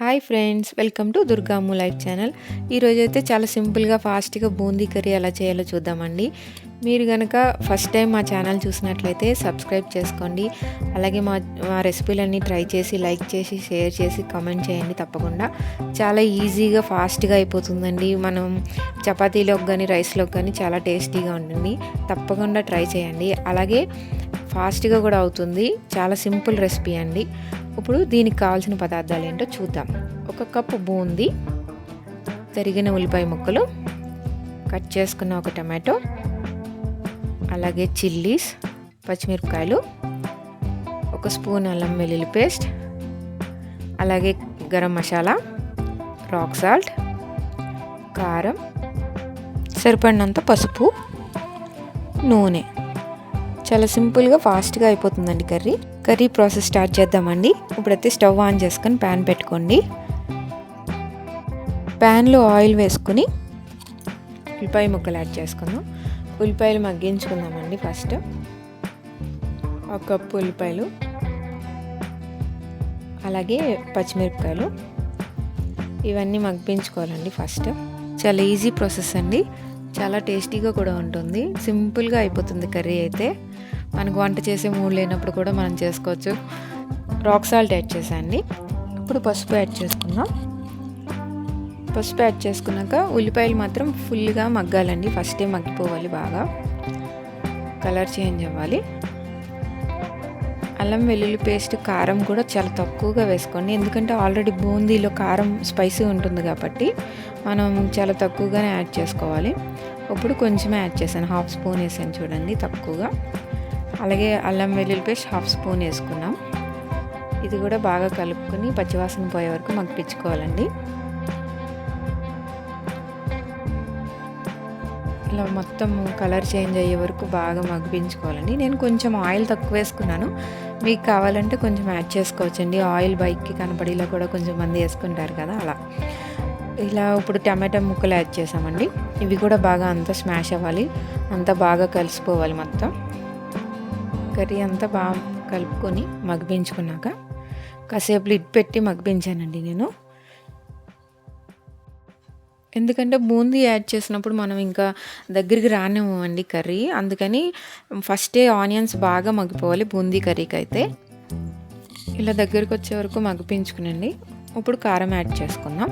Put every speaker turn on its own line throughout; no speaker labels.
Hi friends welcome to Durgamma life channel ఈరోజు అయితే చాలా సింపుల్గా ఫాస్ట్గా బూందీ కర్రీ ఎలా చేయాలో చూద్దామండి. మీరు కనుక ఫస్ట్ టైం మా ఛానల్ చూసినట్లయితే సబ్స్క్రైబ్ చేసుకోండి. అలాగే మా మా రెసిపీలన్నీ ట్రై చేసి లైక్ చేసి షేర్ చేసి కామెంట్ చేయండి తప్పకుండా. చాలా ఈజీగా ఫాస్ట్గా అయిపోతుందండి. మనం చపాతీలోకి కానీ రైస్లోకి కానీ చాలా టేస్టీగా ఉంటుంది. తప్పకుండా ట్రై చేయండి. అలాగే ఫాస్ట్గా కూడా అవుతుంది. చాలా సింపుల్ రెసిపీ అండి. ఇప్పుడు దీనికి కావాల్సిన పదార్థాలు ఏంటో చూద్దాం. ఒక కప్పు బూందీ తరిగిన ఉల్లిపాయ ముక్కలు కట్ చేసుకున్న ఒక టమాటో అలాగే చిల్లీస్ పచ్చిమిరపకాయలు ఒక స్పూన్ అల్లం వెల్లుల్లి పేస్ట్ అలాగే గరం మసాలా రాక్ సాల్ట్ కారం సరిపడినంత పసుపు నూనె. చాలా సింపుల్గా ఫాస్ట్గా అయిపోతుందండి కర్రీ. కర్రీ ప్రాసెస్ స్టార్ట్ చేద్దామండి. ఇప్పుడైతే స్టవ్ ఆన్ చేసుకొని ప్యాన్ పెట్టుకోండి. ప్యాన్లో ఆయిల్ వేసుకుని ఉల్లిపాయ ముక్కలు యాడ్ చేసుకుందాం. ఉల్లిపాయలు మగ్గించుకుందామండి ఫస్ట్. ఒక కప్పు ఉల్లిపాయలు. అలాగే పచ్చిమిరపకాయలు. ఇవన్నీ మగ్గించుకోవాలండి ఫస్ట్. చాలా ఈజీ ప్రాసెస్ అండి. చాలా టేస్టీగా కూడా ఉంటుంది. సింపుల్గా అయిపోతుంది కర్రీ అయితే. మనకు వంట చేసే మూడు లేనప్పుడు కూడా మనం చేసుకోవచ్చు. రాక్ సాల్ట్ యాడ్ చేసేయండి ఇప్పుడు పసుపు యాడ్ చేసుకుందాం. పసుపు యాడ్ చేసుకున్నాక ఉల్లిపాయలు మాత్రం ఫుల్గా మగ్గాలండి. ఫస్టే మగ్గిపోవాలి బాగా. కలర్ చేంజ్ అవ్వాలి. అల్లం వెల్లుల్లి పేస్ట్ కారం కూడా చాలా తక్కువగా వేసుకోండి. ఎందుకంటే ఆల్రెడీ బూందీలో కారం స్పైసీ ఉంటుంది కాబట్టి మనం చాలా తక్కువగానే యాడ్ చేసుకోవాలి. ఇప్పుడు కొంచెమే యాడ్ చేశాను. హాఫ్ స్పూన్ వేసాను చూడండి తక్కువగా. అలాగే అల్లం వెల్లుల్లి పేస్ట్ హాఫ్ స్పూన్ వేసుకున్నాం. ఇది కూడా బాగా కలుపుకొని పచ్చివాసన పోయే వరకు మగ్గించుకోవాలండి ఇలా మొత్తం కలర్ చేంజ్ అయ్యే వరకు బాగా మగ్గించుకోవాలండి. నేను కొంచెం ఆయిల్ తక్కువ వేసుకున్నాను. మీకు కావాలంటే కొంచెం యాడ్ చేసుకోవచ్చండి. ఆయిల్ బైక్కి కనపడేలా కూడా కొంచెం మంది వేసుకుంటారు కదా అలా. ఇలా ఇప్పుడు టమాటా ముక్కలు యాడ్ చేసామండి. ఇవి కూడా బాగా అంతా స్మాష్ అవ్వాలి. అంతా బాగా కలిసిపోవాలి మొత్తం. కర్రీ అంతా బాగా కలుపుకొని మగ్గించుకున్నాక కాసేపు లిడ్ పెట్టి మగ్గించానండి నేను. ఎందుకంటే బూందీ యాడ్ చేసినప్పుడు మనం ఇంకా దగ్గరికి రానివ్వండి కర్రీ. అందుకని ఫస్టే ఆనియన్స్ బాగా మగ్గిపోవాలి బూందీ కర్రీకి అయితే ఇలా దగ్గరికి వచ్చే వరకు మగ్గిపించుకునండి ఇప్పుడు కారం యాడ్ చేసుకుందాం.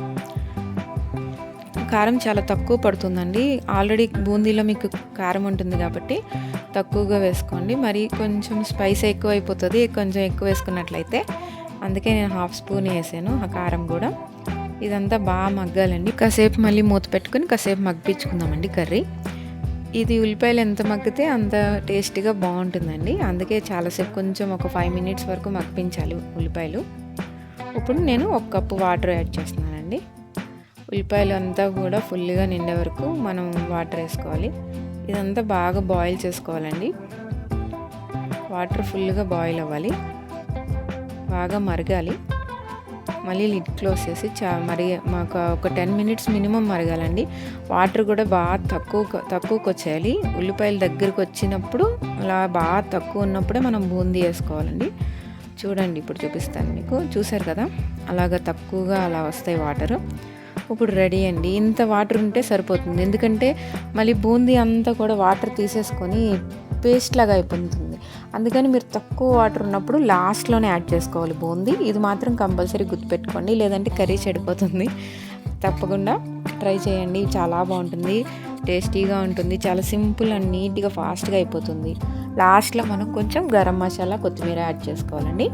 కారం చాలా తక్కువ పడుతుందండి. ఆల్రెడీ బూందీలో మీకు కారం ఉంటుంది కాబట్టి తక్కువగా వేసుకోండి. మరి కొంచెం స్పైస్ ఎక్కువ అయిపోతుంది. కొంచెం ఎక్కువ వేసుకున్నట్లయితే అందుకే నేను హాఫ్ స్పూన్ వేసాను ఆ కారం కూడా. ఇదంతా బాగా మగ్గాలండి. కాసేపు మళ్ళీ మూత పెట్టుకుని కాసేపు మగ్గించుకుందామండి కర్రీ. ఇది ఉల్లిపాయలు ఎంత మగ్గితే అంత టేస్టీగా బాగుంటుందండి. అందుకే చాలాసేపు కొంచెం ఒక ఫైవ్ మినిట్స్ వరకు మగ్గించాలి ఉల్లిపాయలు. ఇప్పుడు నేను ఒక కప్పు వాటర్ యాడ్ చేస్తున్నాను. ఉల్లిపాయలు అంతా కూడా ఫుల్గా నిండే వరకు మనం వాటర్ వేసుకోవాలి. ఇదంతా బాగా బాయిల్ చేసుకోవాలండి. వాటర్ ఫుల్గా బాయిల్ అవ్వాలి. బాగా మరగాలి. మళ్ళీ లిడ్ క్లోజ్ చేసి చా మరి మాకు ఒక టెన్ మినిట్స్ మినిమం మరగాలండి. వాటర్ కూడా బాగా తక్కువ తక్కువకి వచ్చేయాలి. ఉల్లిపాయలు దగ్గరికి వచ్చినప్పుడు అలా బాగా తక్కువ ఉన్నప్పుడే మనం బూందీ వేసుకోవాలండి. చూడండి ఇప్పుడు చూపిస్తాను మీకు. చూసారు కదా? అలాగ తక్కువగా అలా వస్తాయి వాటర్. ఇప్పుడు రెడీ అండి. ఇంత వాటర్ ఉంటే సరిపోతుంది. ఎందుకంటే మళ్ళీ బూందీ అంతా కూడా వాటర్ తీసేసుకొని పేస్ట్ లాగా అయిపోతుంది. అందుకని మీరు తక్కువ వాటర్ ఉన్నప్పుడు లాస్ట్లోనే యాడ్ చేసుకోవాలి బూందీ. ఇది మాత్రం కంపల్సరీ గుర్తుపెట్టుకోండి. లేదంటే కర్రీ చెడిపోతుంది. తప్పకుండా ట్రై చేయండి. చాలా బాగుంటుంది. టేస్టీగా ఉంటుంది. చాలా సింపుల్ అండ్ నీట్గా ఫాస్ట్గా అయిపోతుంది. లాస్ట్లో మనం కొంచెం గరం మసాలా కొత్తిమీర యాడ్ చేసుకోవాలండి.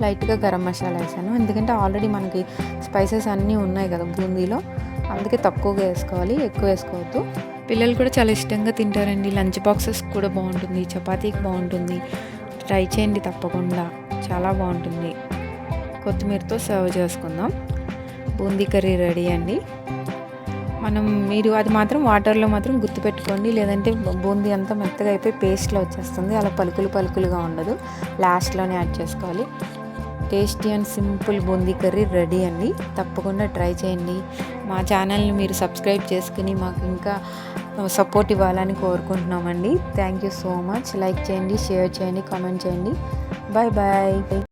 లైట్గా గరం మసాలా వేసాను. ఎందుకంటే ఆల్రెడీ మనకి స్పైసెస్ అన్నీ ఉన్నాయి కదా బూందీలో. అందుకే తక్కువగా వేసుకోవాలి ఎక్కువ వేసుకోవద్దు. పిల్లలు కూడా చాలా ఇష్టంగా తింటారండి. లంచ్ బాక్సెస్ కూడా బాగుంటుంది చపాతీకి బాగుంటుంది. ట్రై చేయండి తప్పకుండా. చాలా బాగుంటుంది. కొత్తిమీరతో సర్వ్ చేసుకుందాం. బూందీ కర్రీ రెడీ అండి. మనం మీరు అది మాత్రం వాటర్లో మాత్రం గుర్తుపెట్టుకోండి. లేదంటే బూందీ అంతా మెత్తగా అయిపోయి పేస్ట్లో వచ్చేస్తుంది. అలా పలుకులు పలుకులుగా ఉండదు. లాస్ట్లోనే యాడ్ చేసుకోవాలి. Tasty and simple boondi curry ready అండి. తప్పకుండా ట్రై చేయండి. మా ఛానల్ని మీరు సబ్స్క్రైబ్ చేసుకుని మాకు ఇంకా సపోర్ట్ ఇవ్వాలని కోరుకుంటున్నామండి. Thank you so much. Like చేయండి షేర్ చేయండి కామెంట్ చేయండి. Bye bye